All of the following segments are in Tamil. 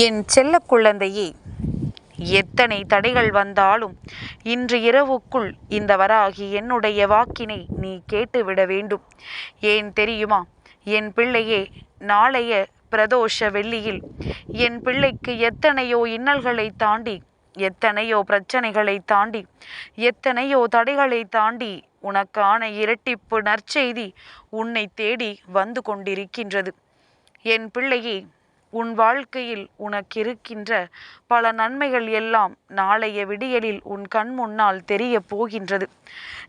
என் செல்ல குழந்தையே எத்தனை தடைகள் வந்தாலும் இன்று இரவுக்குள் இந்த வராகி என்னுடைய வாக்கினை நீ கேட்டுவிட வேண்டும். ஏன் தெரியுமா? என் பிள்ளையே நாளைய பிரதோஷ வெள்ளியில் என் பிள்ளைக்கு எத்தனையோ இன்னல்களை தாண்டி எத்தனையோ பிரச்சனைகளை தாண்டி எத்தனையோ தடைகளை தாண்டி உனக்கான இரட்டிப்பு நற்செய்தி உன்னை தேடி வந்து கொண்டிருக்கின்றது. என் பிள்ளையே உன் வாழ்க்கையில் உனக்கிருக்கின்ற பல நன்மைகள் எல்லாம் நாளைய விடியலில் உன் கண் முன்னால் தெரிய போகின்றது.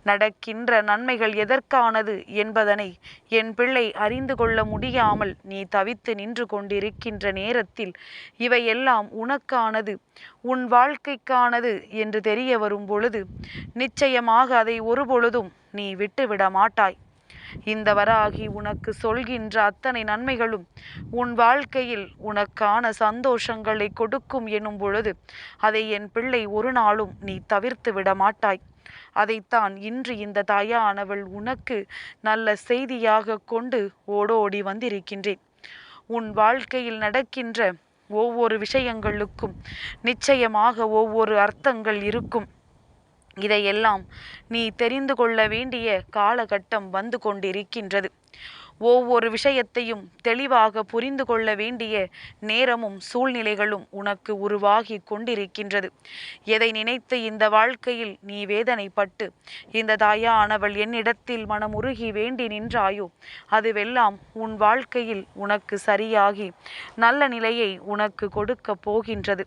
நடக்கின்ற நன்மைகள் எதற்கானது என்பதனை என் பிள்ளை அறிந்து கொள்ள முடியாமல் நீ தவித்து நின்று கொண்டிருக்கின்ற நேரத்தில் இவையெல்லாம் உனக்கானது உன் வாழ்க்கைக்கானது என்று தெரிய வரும் பொழுது நிச்சயமாக அதை ஒருபொழுதும் நீ விட்டுவிட மாட்டாய் இந்த வராகி உனக்கு சொல்கின்ற அத்தனை நன்மைகளும் உன் வாழ்க்கையில் உனக்கான சந்தோஷங்களை கொடுக்கும் எனும் பொழுது அதை என் பிள்ளை ஒரு நாளும் நீ தவிர்த்து விட மாட்டாய். அதைத்தான் இன்று இந்த தாயானவள் உனக்கு நல்ல செய்தியாக கொண்டு ஓடோடி வந்திருக்கின்றேன். உன் வாழ்க்கையில் நடக்கின்ற ஒவ்வொரு விஷயங்களுக்கும் நிச்சயமாக ஒவ்வொரு அர்த்தங்கள் இருக்கும். இதையெல்லாம் நீ தெரிந்து கொள்ள வேண்டிய காலகட்டம் வந்து கொண்டிருக்கின்றது. ஒவ்வொரு விஷயத்தையும் தெளிவாக புரிந்து கொள்ள வேண்டிய நேரமும் சூழ்நிலைகளும் உனக்கு உருவாகி கொண்டிருக்கின்றது. எதை நினைத்து இந்த வாழ்க்கையில் நீ வேதனைப்பட்டு இந்த தாயானவள் என்னிடத்தில் மனமுருகி வேண்டி நின்றாயோ அதுவெல்லாம் உன் வாழ்க்கையில் உனக்கு சரியாகி நல்ல நிலையை உனக்கு கொடுக்கப் போகின்றது.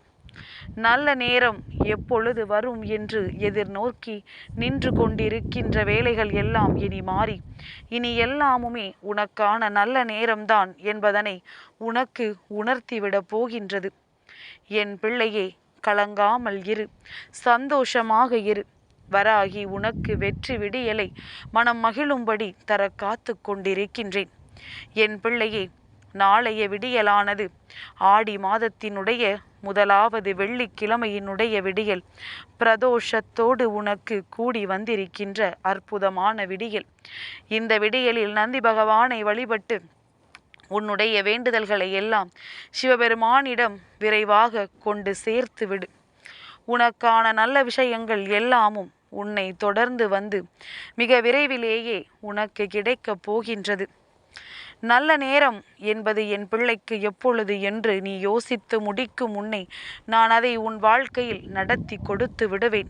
நல்ல நேரம் எப்பொழுது வரும் என்று எதிர்நோக்கி நின்று கொண்டிருக்கின்ற வேலைகள் எல்லாம் இனி மாறி. இனி எல்லாமுமே உனக்கான நல்ல நேரம்தான் என்பதனை உனக்கு உணர்த்திவிடப் போகின்றது. என் பிள்ளையே கலங்காமல் இரு. சந்தோஷமாக இரு. வராகி உனக்கு வெற்றி விடியலை மனம் மகிழும்படி தர காத்து கொண்டிருக்கின்றேன். என் பிள்ளையே நாளைய விடியலானது. ஆடி மாதத்தினுடைய முதலாவது வெள்ளிக்கிழமையினுடைய விடியல். பிரதோஷத்தோடு உனக்கு கூடி வந்திருக்கின்ற அற்புதமான விடியல். இந்த விடியலில் நந்தி பகவானை வழிபட்டு உன்னுடைய வேண்டுதல்களை எல்லாம் சிவபெருமானிடம் விரைவாக கொண்டு சேர்த்து விடு. உனக்கான நல்ல விஷயங்கள் எல்லாமும் உன்னை தொடர்ந்து வந்து மிக விரைவிலேயே உனக்கு கிடைக்கப் போகின்றது. நல்ல நேரம் என்பது என் பிள்ளைக்கு எப்பொழுது என்று நீ யோசித்து முடிக்கும் முன்னே நான் அதை உன் வாழ்க்கையில் நடத்தி கொடுத்து விடுவேன்.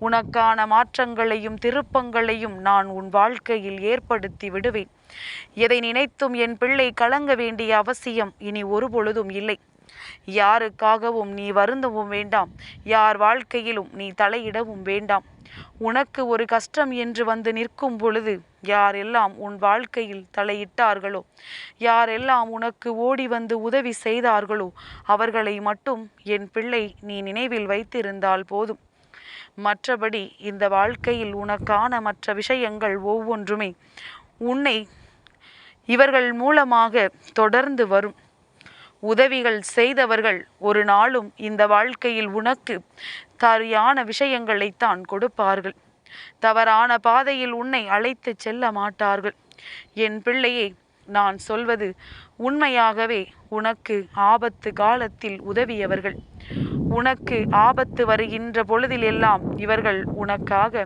உனக்கான மாற்றங்களையும் திருப்பங்களையும் நான் உன் வாழ்க்கையில் ஏற்படுத்தி விடுவேன். எதை நினைத்தும் என் பிள்ளை கலங்க வேண்டிய அவசியம் இனி ஒருபொழுதும் இல்லை. யாருக்காகவும் நீ வருந்தவும் வேண்டாம். யார் வாழ்க்கையிலும் நீ தலையிடவும் வேண்டாம். உனக்கு ஒரு கஷ்டம் என்று வந்து நிற்கும் பொழுது யாரெல்லாம் உன் வாழ்க்கையில் தலையிட்டார்களோ யாரெல்லாம் உனக்கு ஓடி வந்து உதவி செய்தார்களோ அவர்களை மட்டும் என் பிள்ளை நீ நினைவில் வைத்திருந்தால் போதும். மற்றபடி இந்த வாழ்க்கையில் உனக்கான மற்ற விஷயங்கள் ஒவ்வொன்றுமே உன்னை இவர்கள் மூலமாக தொடர்ந்து வரும். உதவிகள் செய்தவர்கள் ஒரு நாளும் இந்த வாழ்க்கையில் உனக்கு சரியான விஷயங்களைத்தான் கொடுப்பார்கள். தவறான பாதையில் உன்னை அழைத்து செல்ல மாட்டார்கள். என் பிள்ளையே நான் சொல்வது உண்மையாகவே உனக்கு ஆபத்து காலத்தில் உதவியவர்கள். உனக்கு ஆபத்து வருகின்ற பொழுதிலெல்லாம் இவர்கள் உனக்காக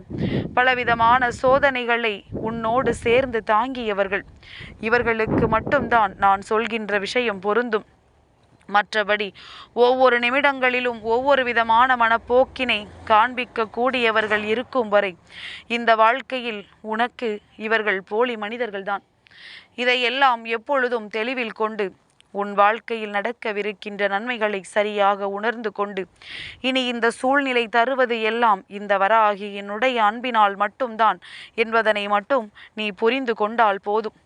பலவிதமான சோதனைகளை உன்னோடு சேர்ந்து தாங்கியவர்கள். இவர்களுக்கு மட்டும்தான் நான் சொல்கின்ற விஷயம் பொருந்தும். மற்றபடி ஒவ்வொரு நிமிடங்களிலும் ஒவ்வொரு விதமான மனப்போக்கினை காண்பிக்க கூடியவர்கள் இருக்கும் வரை இந்த வாழ்க்கையில் உனக்கு இவர்கள் போலி மனிதர்கள்தான். இதையெல்லாம் எப்பொழுதும் தெளிவில் கொண்டு உன் வாழ்க்கையில் நடக்கவிருக்கின்ற நன்மைகளை சரியாக உணர்ந்து கொண்டு இனி இந்த சூழ்நிலை தருவது எல்லாம் இந்த வராகி என்னுடைய அன்பினால் மட்டும்தான் என்பதனை மட்டும் நீ புரிந்து கொண்டால் போதும்.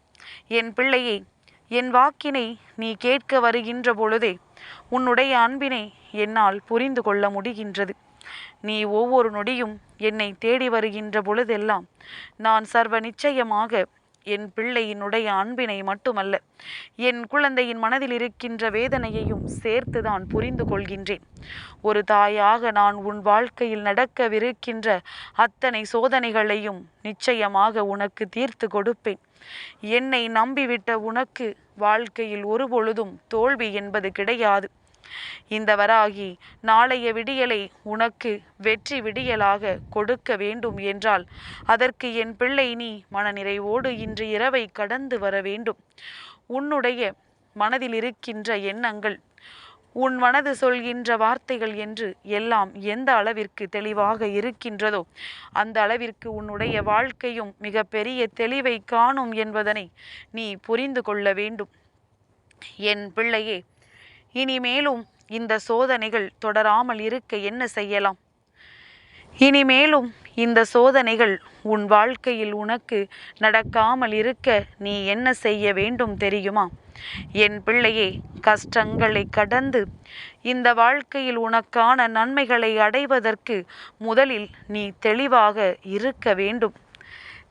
என் பிள்ளையை என் வாக்கினை நீ கேட்க வருகின்ற பொழுதே உன்னுடைய அன்பினை என்னால் புரிந்து கொள்ள முடிகின்றது. நீ ஒவ்வொரு நொடியும் என்னை தேடி வருகின்ற பொழுதெல்லாம் நான் சர்வ நிச்சயமாக என் பிள்ளையினுடைய அன்பினை மட்டுமல்ல என் குழந்தையின் மனதில் இருக்கின்ற வேதனையையும் சேர்த்துதான் புரிந்து கொள்கின்றேன். ஒரு தாயாக நான் உன் வாழ்க்கையில் நடக்கவிருக்கின்ற அத்தனை சோதனைகளையும் நிச்சயமாக உனக்கு தீர்த்து கொடுப்பேன். என்னை நம்பிவிட்ட உனக்கு வாழ்க்கையில் ஒருபொழுதும் தோல்வி என்பது கிடையாது. இந்த வராகி நாளைய விடியலை உனக்கு வெற்றி விடியலாக கொடுக்க வேண்டும் என்றால் அதற்கு என் பிள்ளை நீ மனநிறைவோடு இன்று இரவை கடந்து வர வேண்டும். உன்னுடைய மனதில் இருக்கின்ற எண்ணங்கள் உன் மனது சொல்கின்ற வார்த்தைகள் என்று எல்லாம் எந்த அளவிற்கு தெளிவாக இருக்கின்றதோ அந்த அளவிற்கு உன்னுடைய வாழ்க்கையும் மிக பெரிய தெளிவை காணும் என்பதனை நீ புரிந்து கொள்ள வேண்டும். என் பிள்ளையே இனிமேலும் இந்த சோதனைகள் தொடராமல் இருக்க என்ன செய்யலாம்? இனிமேலும் இந்த சோதனைகள் உன் வாழ்க்கையில் உனக்கு நடக்காமல் இருக்க நீ என்ன செய்ய வேண்டும் தெரியுமா? என் பிள்ளையே கஷ்டங்களை கடந்து இந்த வாழ்க்கையில் உனக்கான நன்மைகளை அடைவதற்கு முதலில் நீ தெளிவாக இருக்க வேண்டும்.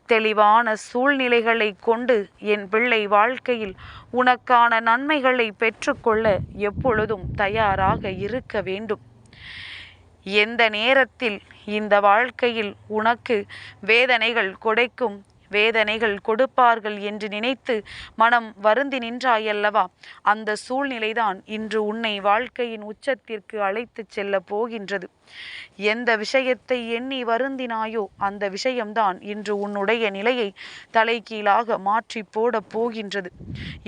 தெளிவான சூழ்நிலைகளை கொண்டு என் பிள்ளை வாழ்க்கையில் உனக்கான நன்மைகளை பெற்றுக்கொள்ள எப்பொழுதும் தயாராக இருக்க வேண்டும். எந்த நேரத்தில் இந்த வாழ்க்கையில் உனக்கு வேதனைகள் கொடைக்கும் வேதனைகள் கொடுப்பார்கள் என்று நினைத்து மனம் வருந்தி நின்றாயல்லவா? அந்த சூழ்நிலைதான் இன்று உன்னை வாழ்க்கையின் உச்சத்திற்கு அழைத்துச் செல்ல போகின்றது. எந்த விஷயத்தை எண்ணி வருந்தினாயோ அந்த விஷயம்தான் இன்று உன்னுடைய நிலையை தலைகீழாக மாற்றி போடப் போகின்றது.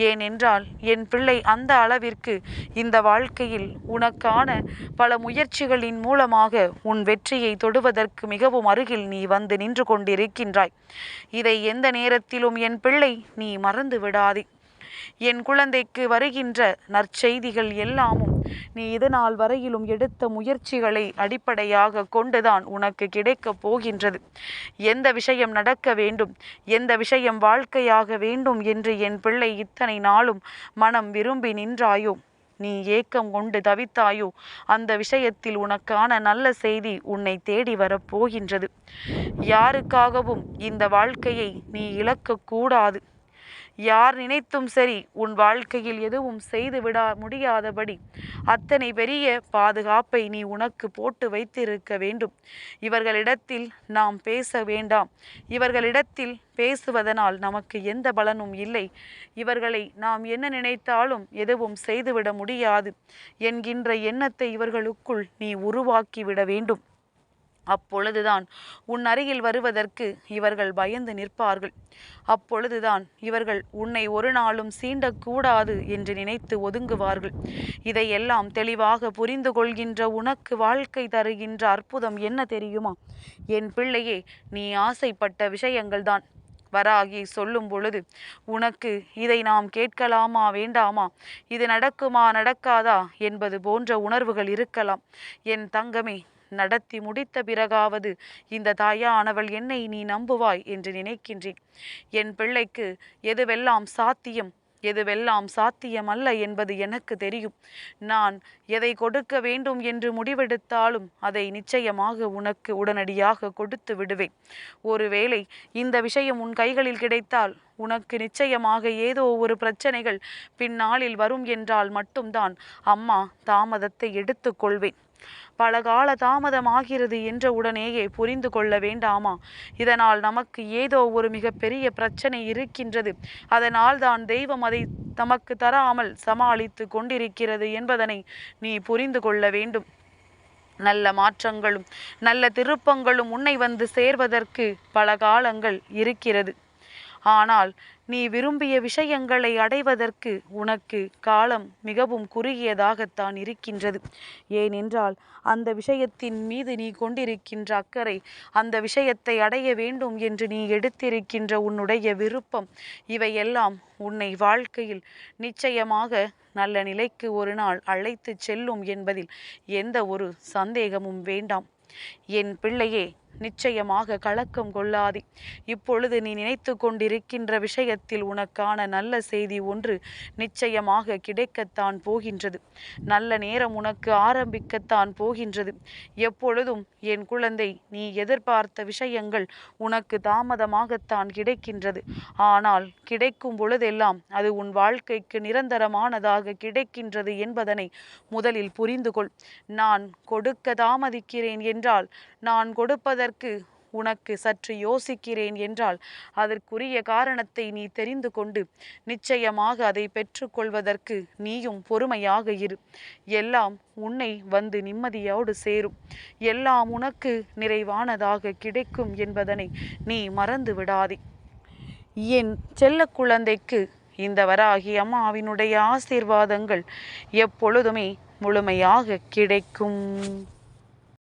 ஏனென்றால் என் பிள்ளை அந்த அளவிற்கு இந்த வாழ்க்கையில் உனக்கான பல முயற்சிகளின் மூலமாக உன் வெற்றியை தொடுவதற்கு மிகவும் அருகில் நீ வந்து நின்று கொண்டிருக்கின்றாய். இதை எந்த நேரத்திலும் என் பிள்ளை நீ மறந்து விடாதே. என் குழந்தைக்கு வருகின்ற நற்செய்திகள் எல்லாமும் நீ இதனால் வரையிலும் எடுத்த முயற்சிகளை அடிப்படையாக கொண்டுதான் உனக்கு கிடைக்கப் போகின்றது. எந்த விஷயம் நடக்க வேண்டும் எந்த விஷயம் வாழ்க்கையாக வேண்டும் என்று என் பிள்ளை இத்தனை நாளும் மனம் விரும்பி நின்றாயோ? நீ ஏக்கம் கொண்டு தவித்தாயோ? அந்த விஷயத்தில் உனக்கான நல்ல செய்தி உன்னை தேடி வரப்போகின்றது யாருக்காகவும் இந்த வாழ்க்கையை நீ இழக்கக்கூடாது யார் நினைத்தும் சரி உன் வாழ்க்கையில் எதுவும் செய்து விட முடியாதபடி அத்தனை பெரிய பாதுகாப்பை நீ உனக்கு போட்டு வைத்திருக்க வேண்டும். இவர்களிடத்தில் நாம் பேச வேண்டாம். இவர்களிடத்தில் பேசுவதனால் நமக்கு எந்த பலனும் இல்லை. இவர்களை நாம் என்ன நினைத்தாலும் எதுவும் செய்துவிட முடியாது. என்கின்ற எண்ணத்தை இவர்களுக்குள் நீ உருவாக்கிவிட வேண்டும். அப்பொழுதுதான் உன் அருகில் வருவதற்கு இவர்கள் பயந்து நிற்பார்கள். அப்பொழுதுதான் இவர்கள் உன்னை ஒரு நாளும் சீண்டக்கூடாது என்று நினைத்து ஒதுங்குவார்கள். இதையெல்லாம் தெளிவாக புரிந்து கொள்கின்ற உனக்கு வாழ்க்கை தருகின்ற அற்புதம் என்ன தெரியுமா? என் பிள்ளையே நீ ஆசைப்பட்ட விஷயங்கள்தான். வராகி சொல்லும் பொழுது உனக்கு இதை நாம் கேட்கலாமா வேண்டாமா? இது நடக்குமா நடக்காதா என்பது போன்ற உணர்வுகள் இருக்கலாம். என் தங்கமே நடத்தி முடித்த பிறகாவது இந்த தாயானவள் என்னை நீ நம்புவாய் என்று நினைக்கின்றேன். என் பிள்ளைக்கு எதுவெல்லாம் சாத்தியம் எதுவெல்லாம் சாத்தியமல்ல என்பது எனக்கு தெரியும். நான் எதை கொடுக்க வேண்டும் என்று முடிவெடுத்தாலும் அதை நிச்சயமாக உனக்கு உடனடியாக கொடுத்து விடுவேன். ஒருவேளை இந்த விஷயம் உன் கைகளில் கிடைத்தால் உனக்கு நிச்சயமாக ஏதோ ஒரு பிரச்சனைகள் பின்னாளில் வரும் என்றால் மட்டும்தான் அம்மா தாமதத்தை எடுத்துக்கொள்வேன் பல கால தாமதமாகிறது என்ற உடனேயே புரிந்து கொள்ள வேண்டாமா? இதனால் நமக்கு ஏதோ ஒரு மிகப்பெரிய பிரச்சனை இருக்கின்றது. அதனால் தான் தெய்வம் அதை தமக்கு தராமல் சமாளித்து கொண்டிருக்கிறது என்பதனை நீ புரிந்து கொள்ள வேண்டும். நல்ல மாற்றங்களும் நல்ல திருப்பங்களும் உன்னை வந்து சேர்வதற்கு பல காலங்கள் இருக்கிறது. ஆனால் நீ விரும்பிய விஷயங்களை அடைவதற்கு உனக்கு காலம் மிகவும் குறுகியதாகத்தான் இருக்கின்றது. ஏனென்றால் அந்த விஷயத்தின் மீது நீ கொண்டிருக்கின்ற அக்கறை அந்த விஷயத்தை அடைய வேண்டும் என்று நீ எடுத்திருக்கின்ற உன்னுடைய விருப்பம் இவையெல்லாம் உன்னை வாழ்க்கையில் நிச்சயமாக நல்ல நிலைக்கு ஒரு நாள் அழைத்து செல்லும் என்பதில் எந்த ஒரு சந்தேகமும் வேண்டாம். என் பிள்ளையே நிச்சயமாக கலக்கம் கொள்ளாதே. இப்பொழுது நீ நினைத்து கொண்டிருக்கின்ற விஷயத்தில் உனக்கான நல்ல செய்தி ஒன்று நிச்சயமாக கிடைக்கத்தான் போகின்றது. நல்ல நேரம் உனக்கு ஆரம்பிக்கத்தான் போகின்றது. எப்பொழுதும் என் குழந்தை நீ எதிர்பார்த்த விஷயங்கள் உனக்கு தாமதமாகத்தான் கிடைக்கின்றது. ஆனால் கிடைக்கும் பொழுதெல்லாம் அது உன் வாழ்க்கைக்கு நிரந்தரமானதாக கிடைக்கின்றது என்பதனை முதலில் புரிந்து கொள் நான் கொடுக்க தாமதிக்கிறேன் என்றால் நான் கொடுப்பதற்கு உனக்கு சற்று யோசிக்கிறேன் என்றால் அதற்குரிய காரணத்தை நீ தெரிந்து கொண்டு நிச்சயமாக அதை பெற்றுக்கொள்வதற்கு நீயும் பொறுமையாக இரு. எல்லாம் உன்னை வந்து நிம்மதியோடு சேரும். எல்லாம் உனக்கு நிறைவானதாக கிடைக்கும் என்பதனை நீ மறந்து விடாதே. என் செல்ல குழந்தைக்கு இந்த வராகி அம்மாவினுடைய ஆசீர்வாதங்கள் எப்பொழுதுமே முழுமையாக கிடைக்கும்.